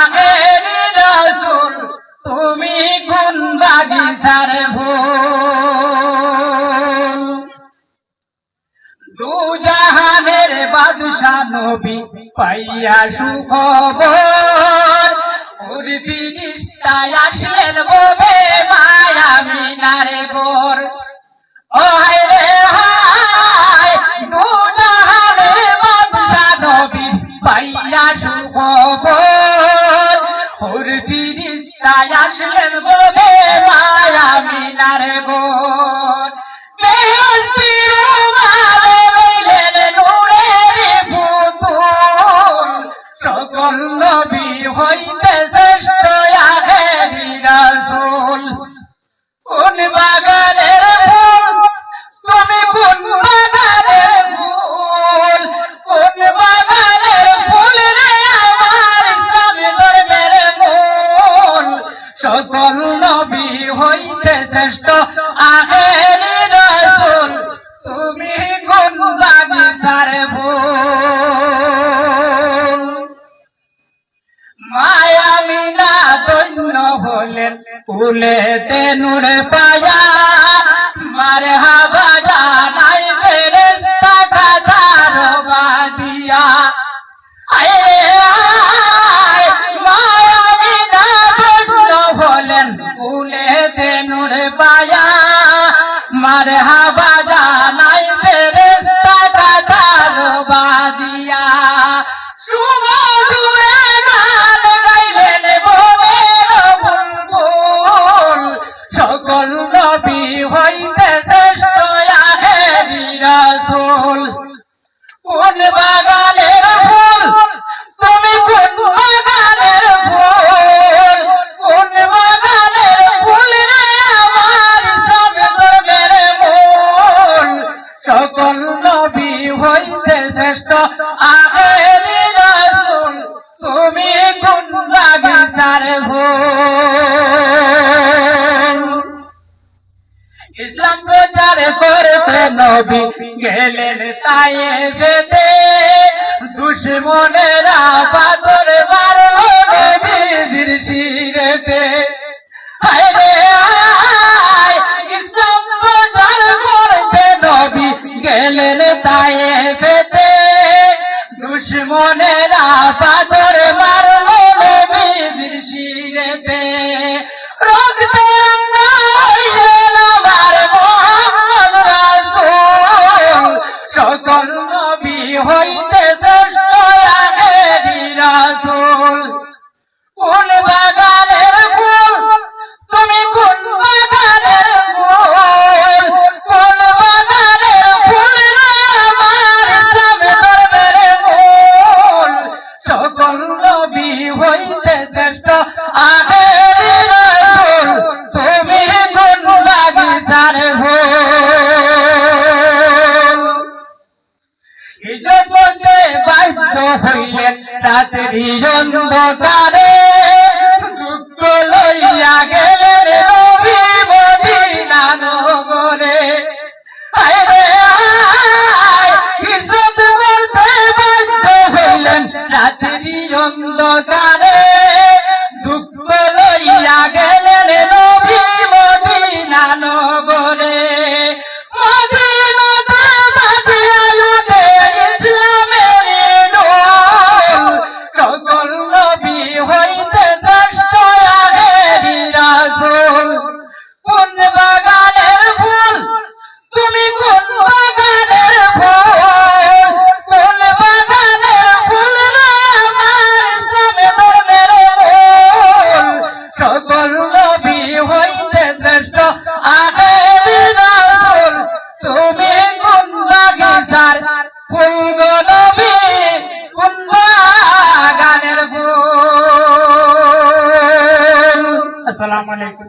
আমের রসুল, তুমি কোন বাগিচার ভুল? দু জাহানের বাদশাহ নবী পাইয়া সুখবর। ওরে ফিরিস্তায় আসলেন ববে মায়া মিনারে গোর ও রে হায়, দু জাহানের বাদশাহ নবী পাইয়া সুখবর। ফিরিস্তায় আসলেন ববে মায়া মিনারে গোর সকল নবী হইতে শ্রেষ্ঠ আখেরি রাসূল। কোন বাগানের ফুল, তুমি কোন বাগানের ফুল? কোন বাগানের হলেন ফুলেতে নূরে পায়া, মারে হাবা জানাই ফেরেস্তা কাজার বাদিয়া। আয় রে আয় মায়ামিনা দৈন্য হলেন ফুলেতে নূরে পায়া, মারে হাবা রাসূল। কোন আমার সব ধর্মের সকল নবী হইতে শ্রেষ্ঠ। রাসূল, তুমি কোন বাগিচার ফুল? ইসলাম প্রচার করতে নবী গেলেন তাই দুশ্মনেরা পাথর নবীর শিরেতে। নবী গেলেন তাই বেদে দুশ্মনেরা রাত্রি অন্ধকারে দুঃখ লইয়া গেলেন রবি মদিনা নগরে। রাত্রি অন্ধকারে। আসসালামু আলাইকুম।